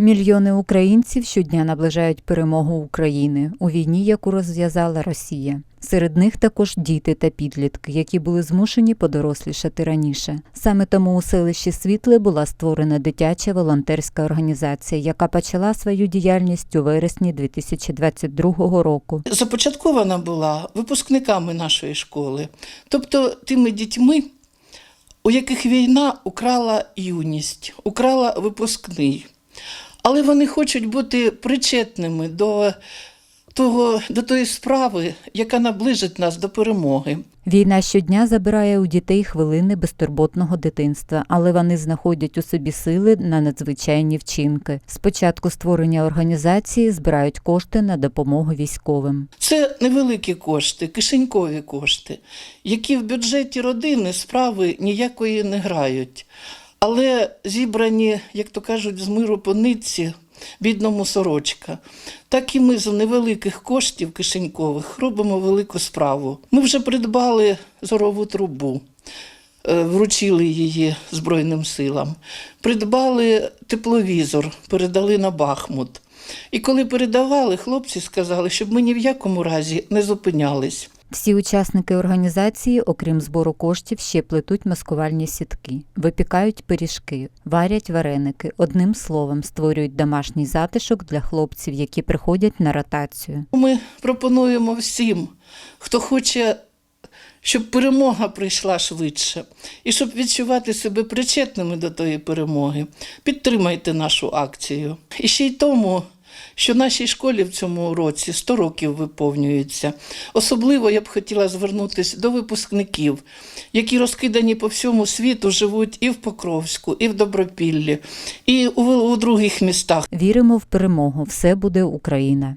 Мільйони українців щодня наближають перемогу України у війні, яку розв'язала Росія. Серед них також діти та підлітки, які були змушені подорослішати раніше. Саме тому у селищі Світле була створена дитяча волонтерська організація, яка почала свою діяльність у вересні 2022 року. започаткована була випускниками нашої школи, тобто тими дітьми, у яких війна украла юність, украла випускний. Але вони хочуть бути причетними до, того, до тої справи, яка наближить нас до перемоги. Війна щодня забирає у дітей хвилини безтурботного дитинства, але вони знаходять у собі сили на надзвичайні вчинки. З початку створення організації збирають кошти на допомогу військовим. Це невеликі кошти, кишенькові кошти, які в бюджеті родини справи ніякої не грають. Але зібрані, як то кажуть, з миру по нитці, бідному сорочка. Так і ми з невеликих коштів кишенькових робимо велику справу. Ми вже придбали зорову трубу. е, Вручили її Збройним силам, придбали тепловізор, передали на Бахмут. І коли передавали, хлопці сказали, щоб ми ні в якому разі не зупинялись. Всі учасники організації, окрім збору коштів, ще плетуть маскувальні сітки, випікають пиріжки, варять вареники. Одним словом, створюють домашній затишок для хлопців, які приходять на ротацію. Ми пропонуємо всім, хто хоче, щоб перемога прийшла швидше, і щоб відчувати себе причетними до тої перемоги, підтримайте нашу акцію. І ще й тому, що нашій школі в цьому році 100 років виповнюється. Особливо я б хотіла звернутися до випускників, які розкидані по всьому світу, живуть і в Покровську, і в Добропіллі, і у, у других містах. Віримо в перемогу. Все буде Україна.